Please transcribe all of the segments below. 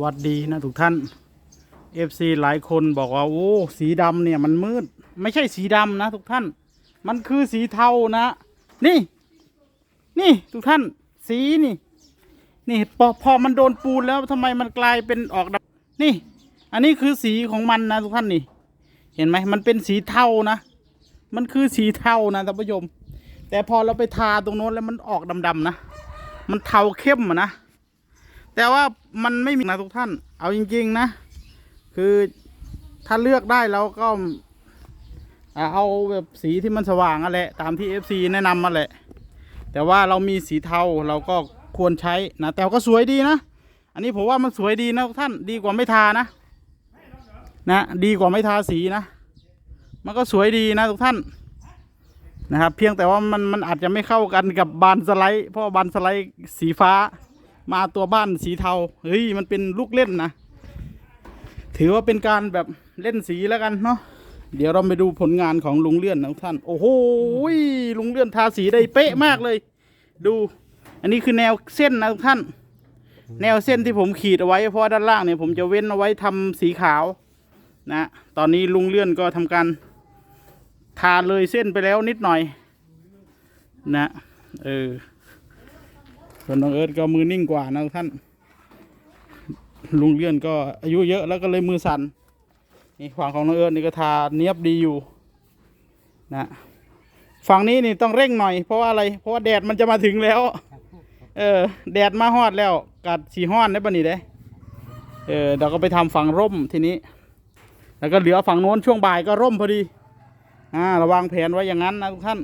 วัสดีนะทุกท่าน FC หลายคนบอกว่าโอ้สีดำเนี่ยมันมืด ไม่ใช่สีดำนะทุกท่าน มันคือสีเทานะ นี่ นี่ทุกท่าน สีนี่ นี่พอพอมันโดนปูนแล้วทำไมมันกลายเป็นออกดำนี่ อันนี้คือสีของมันนะทุกท่านนี่ เห็นไหมมันเป็นสีเทานะ มันคือสีเทานะท่านผู้ชมแต่พอเราไปทาตรงโน้นแล้วมันออกดำๆนะ มันเทาเข้มอะนะ แต่ว่ามันไม่มีนะทุกท่าน เอาจริง ๆ นะ คือถ้าเลือกได้เราก็เอาแบบสีที่มันสว่างอะแหละ ตามที่ FC แนะนำมาแหละ แต่ว่าเรามีสีเทาเราก็ควรใช้นะ แต่ก็สวยดีนะ อันนี้ผมว่ามันสวยดีนะทุกท่าน ดีกว่าไม่ทานะ นะ ดีกว่าไม่ทาสีนะ มันก็สวยดีนะทุกท่าน นะครับ เพียงแต่ว่ามันมันอาจจะไม่เข้ากันกับบานสไลด์ เพราะบานสไลด์สีฟ้า มาตัวบ้านสีเทาเฮ้ยมันเป็นลูกเล่นนะ ถือว่าเป็นการแบบเล่นสีแล้วกันเนาะเดี๋ยวเราไปดูผลงานของลุงเลื่อนนะท่าน โอ้โหลุงเลื่อนทาสีได้เป๊ะมากเลย ดู อันนี้คือแนวเส้นนะทุกท่าน แนวเส้นที่ผมขีดเอาไว้เพราะด้านล่างเนี่ยผมจะเว้นเอาไว้ทำสีขาว นะ ตอนนี้ลุงเลื่อนก็ทำการทาเลยเส้นไปแล้วนิดหน่อย นะ เออ ส่วนน้องเอิร์ธก็มือนิ่งกว่านะท่าน ลุงเลื่อนก็อายุเยอะแล้วก็เลยมือสั่นนี่ฝั่งของน้องเอิร์ธนี่ก็ทาเนียบดีอยู่นะฝั่งนี้นี่ต้องเร่งหน่อย เพราะว่าอะไรเพราะว่าแดดมันจะมาถึงแล้ว เออ แดดมาฮอดแล้ว กัดสีห้อนได้ปะนี่เด้เออเราก็ไปทำฝั่งร่มทีนี้ แล้วก็เหลือฝั่งโน้นช่วงบ่ายก็ร่มพอดีอ่าระวังแผนไว้อย่างนั้นนะทุกท่าน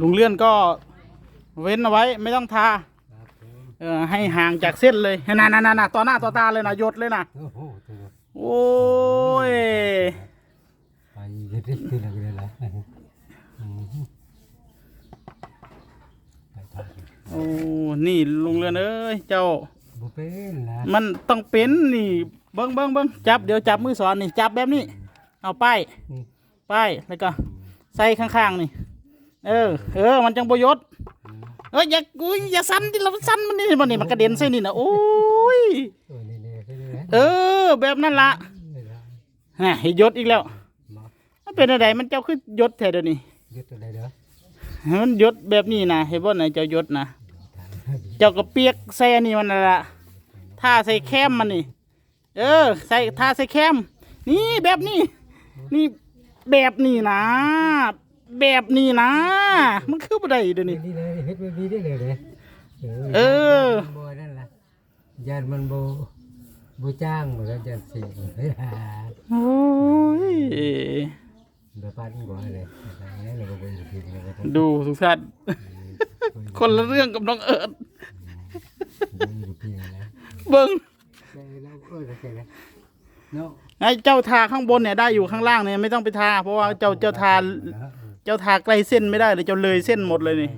ลุงเลื่อนก็ เว้นเอาไว้ไม่ต้องทาเออให้ห่างจากเส้นเลยนั่นนั่นนั่นต่อหน้าต่อตาเลยนะหยดเลยนะโอ้โหตัวโอ้ยไปเด็ดๆตัวละเลยละอืมไปทางโอ้นี่ลุงเลื่อนเอ้ยเจ้า บุเป็นละมันต้องเป็นนี่เบิ้งเบิ้งเบิ้งจับเดี๋ยวจับมือสอนนี่จับแบบนี้ เอาป้ายนี่ป้ายแล้วก็ใส่ข้างๆนี่ เออ เออ มันจังบยศ เอ้ยอย่ากูอย่าสั้นที่เราสั้นมันนี่มันนี่มันกระเด็นใส่นี่นะโอ้ยโอ้นี่นี่ใช่ไหมเออ แบบนั้นละนี่ละฮะเห็นยศอีกแล้วมามันเป็นอะไรมันเจ้าคือยศแท้เดี๋ยวนี้ยึดตัวใดเด้อมันยศแบบนี้นะเห็นบ่ไหนเจ้ายศนะเจ้าก็เปียกใส่อันนี้มันนั่นละท่าใส่แคมมันนี่ เออ ใส่ท่าใส่แคมนี่แบบนี้ นี่แบบนี้นะ แบบนี้นะ มันคือบ่ได้เดี๋ยวนี้ นี่เลยเฮ็ดแบบนี้ได้เลยเด้อเออ บ่นั่นล่ะยานมันบ่บ่จ้างบ่แล้วจังสิเฮ้ยโอ้ยบบปานกว่าเลยนี่เราบ่อยู่ที่นี่ก็ต้องดูทุกท่านคนละเรื่องกับน้องเอิร์ดอยู่ที่นี่นะเบิ้งใช่แล้วเออใช่ล้วเนาะไอ้เจ้าทาข้างบนเนี่ยได้อยู่ข้างล่างเนี่ยไม่ต้องไปทา เพราะว่าเจ้าเจ้าทา เจ้าทาใกล้เส้นไม่ได้เลยเจ้าเลยเส้นหมดเลยนี่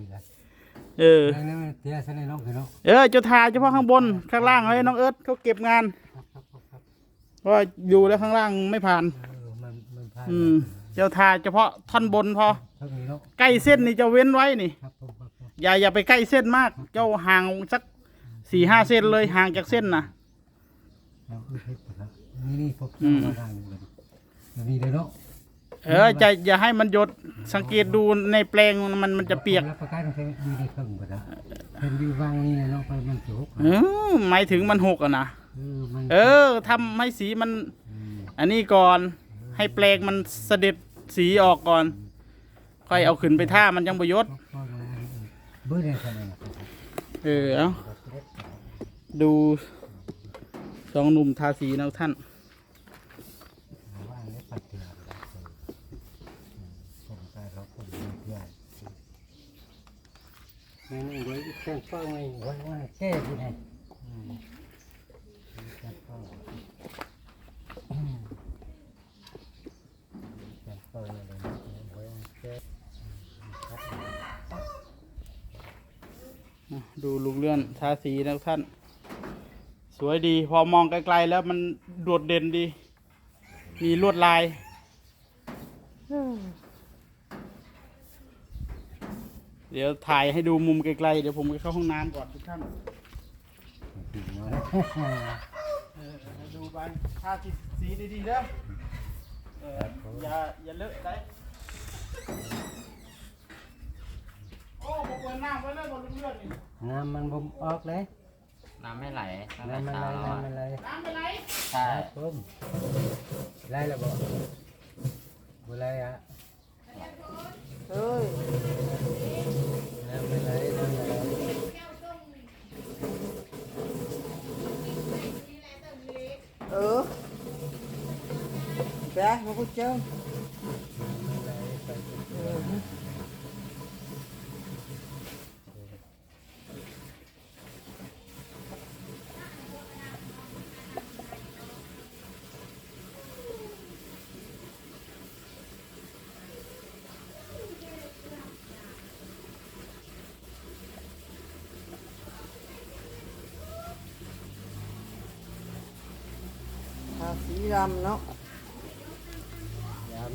เออนั่นเตี้ยซะในน้องคือเนาะเออเจ้าทาเฉพาะข้างบนข้างล่างให้น้องเอิร์ธเขาเก็บงานครับครับครับครับเพราะว่าอยู่แล้วข้างล่างไม่ผ่าน เออมันมันพลาดอืม เจ้าทาเฉพาะท่อนบนพอ เท่านี้เนาะใกล้เส้นนี่จะเว้นไว้นี่ ครับผมครับผมอย่าอย่าไปใกล้เส้นมาก เจ้าห่างสักสี่ห้าเส้นเลยห่างจากเส้นนะเอาคือเฮ็ดนะครับนี่นี่พบอืม มาทางนี้เลยแบบนี้เลยเนาะเออจะอย่าให้มันหยด สังเกตดูในแปลงมันมันจะเปียกแล้วประกันเคยอยู่ในเครื่องบ่ได้เป็นอยู่วางนี่เนาะไปมันสุกเออหมายถึงมันหกอะนะเออมันเออทำให้สีมันมอันนี้ก่อนให้แปลงมันเสด็จสีออกก่อน ค่อยเอาขึ้นไปท่ามันยังประยศพอมาเบื่อเนี่ยใช่ไหมครับเออเอาดูสองหนุ่มทาสีนะท่าน ว่าอันนี้ปัดเถื่อนผมไปเราผมเพื่อน นี่นี่ไว้เครื่องฟังไว้ไว้ว่าแก้ที่ไหนอืมเครื่องฟังอืมเครื่องฟังอะไรนะไว้ว่าแก้ดูลุงเลื่อนทาสีนะท่าน สวยดี พอมองไกลๆแล้วมันโดดเด่นดี มีลวดลาย เดี๋ยวถ่ายให้ดูมุมไกลๆ เดี๋ยวผมไปเข้าห้องน้ำก่อนทุกท่านถึงไหมเออดูไปทาสีสีดีๆเด้อเอออย่าอย่าเลอะได้โอ้บอกว่าน้ำไว้เลยบนเลือดนี่น้ำมันบ่มออกเลยน้ำไม่ไหลตั้งแต่น้ำมันเช้าไหลแล้วน้ำมันไหลน้ำไปไหนใช่ครับผมไหลแล้วบ่บ่ไหลอะเอ้ย น้ำมันไหลน้ำมันไหล เออแกมาพูดเจ้า ไหลไป เออ ทา สีดำเนาะ ยาม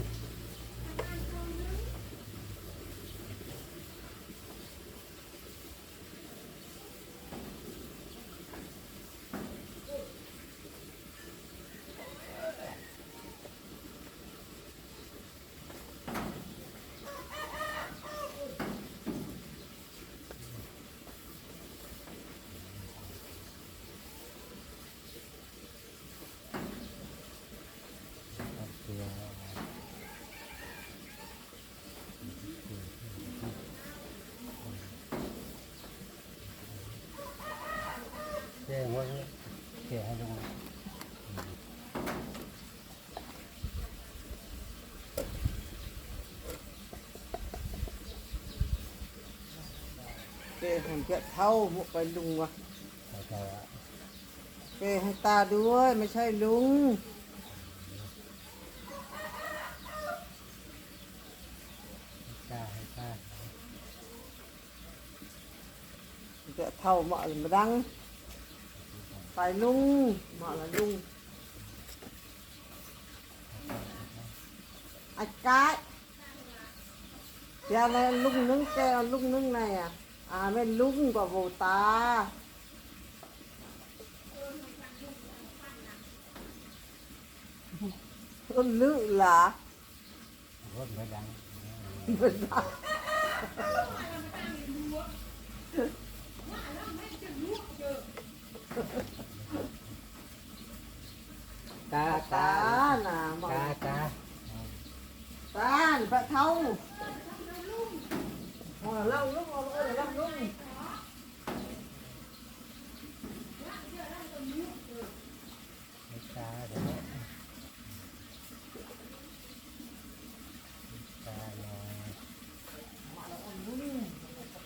แจ้งว่าแก่ให้ลง เกให้เจ้าเท่าหมกไปลุงวะแต่ก็เกให้ตาด้วยไม่ใช่ลุง กล้าให้กล้าเจ้าเท่าเหมาะเลยมาดัง ไปลุงเหมาะละลุงไอ้กายเดี๋ยวอะไรลุงนึงแกเอาลุงนึงไหนอะ อ่าไม่ลุงกว่าโบตา ต้นลึกหล่ะ รถไม่ดัง เป็นไร กา ตาหน่ะบอก กาตา ตาพระเท่าเอาเล่าลุงเอาเออเล่าลุง กาเดี๋ยวกาหน่อย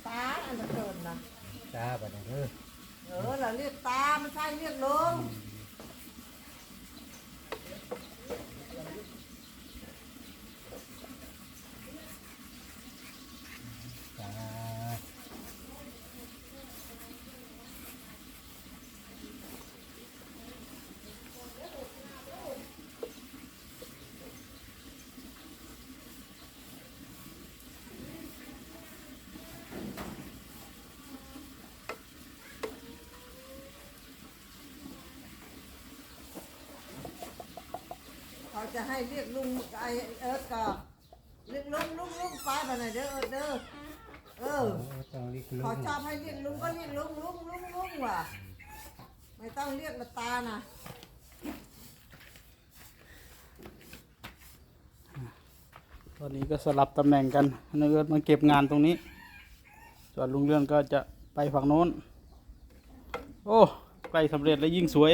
ตาอันจะเกินนะ กาบัดนี้เด้อ เออเราเรียกตาไม่ใช่เรียกลุง กา เขา จะให้เรียกลุงไอเอิร์ธก็เรียกลุงลุงลุงไปไปไหนอยเด้อเอิร์ธเด้อเออต้องรีบลุขอชอบให้เรียกลุงก็เรียกลุงลุงลุงลุงว่ะไม่ต้องเรียกมาตานะตอนนี้ก็สลับตำแหน่งกันนายเอิร์ธมาเก็บงานตรงนี้ ส่วนลุงเรื่องก็จะไปฝั่งโน้น โอ้ใกล้สำเร็จแล้วยิ่งสวย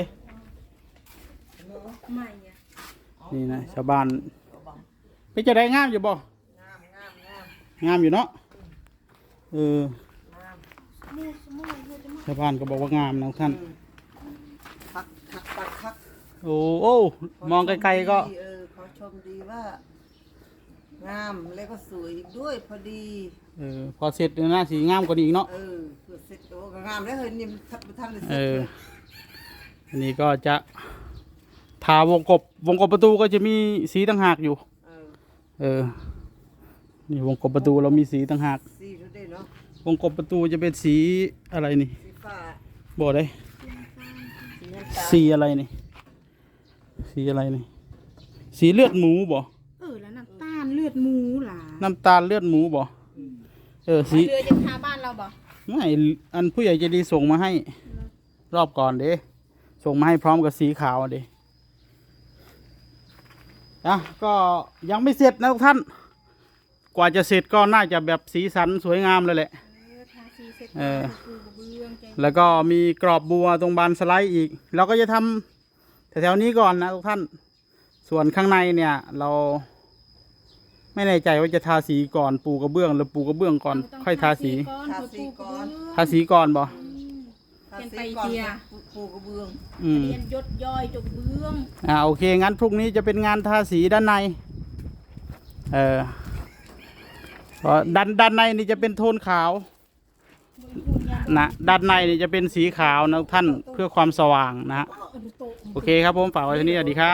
ไม่ นี่นะชาวบ้านไปจะได้งามอยู่บ่งามงามงามงามอยู่เนาะเอองามมูสมูเยอะจังชาวบ้านก็บอกว่างามนะท่านคักคักปักคักโอ้โอ้มองไกลๆก็เออเขาชมดีว่างามแล้วก็สวยอีกด้วยพอดีเออพอเสร็จเนี่ยนะสีงามกว่านี้อีกเนาะเออเพื่อเสร็จโอ้ก็งามแล้วเฮ้ยนี่มันทับทันเลยเสเอร็จอเลยอันนี้ก็จะ ทาวงกบวงกบประตูก็จะมีสีต่างหากอยู่ เออเออ นี่วงกบประตูเรามีสีต่างหาก สีดูดิเนาะวงกบประตูจะเป็นสีอะไรนี่สีฟ้าบอกได้ สีฟ้าสีอะไรนี่ สีอะไรนี่ สีเลือดหมูบ่เออแล้วน้ำตาลเลือดหมูหล่ะน้ำตาลเลือดหมูบ่เออสีเรือจะพาบ้านเราบ่ไม่อันผู้ใหญ่ใจะดีส่งมาให้ รอบก่อนเด้ส่งมาให้พร้อมกับสีขาวเด้ อะก็ยังไม่เสร็จนะทุกท่าน กว่าจะเสร็จก็น่าจะแบบสีสันสวยงามเลยแหละเออทาสีเสร็จเออ ปูกระเบื้องใจแล้วก็มีกรอบบัวตรงบานสไลด์อีก เราก็จะทำแถวๆนี้ก่อนนะทุกท่าน ส่วนข้างในเนี่ย เราไม่แน่ใจว่าจะทาสีก่อนปูกระเบื้อง หรือปูกระเบื้องก่อนต้งค่อยทาสีก่อนทาพอสีปูกก่ระอนเบื้องทาสีก่อนบ่ ทาเป็นสีไปก่อนเทีย ปูกระเบื้องอืมเรียนยศย่อยจกเบื้อง อ่าโอเค งั้นพรุ่งนี้จะเป็นงานทาสีด้านใน เออเพราะด้านด้านในนี่จะเป็นโทนขาว นะด้านในนี่จะเป็นสีขาวนะทุกท่านเพื่อความสว่างนะฮะเออดูโตะโอเคครับผมฝากไว้ที่นี่สวัสดีครับ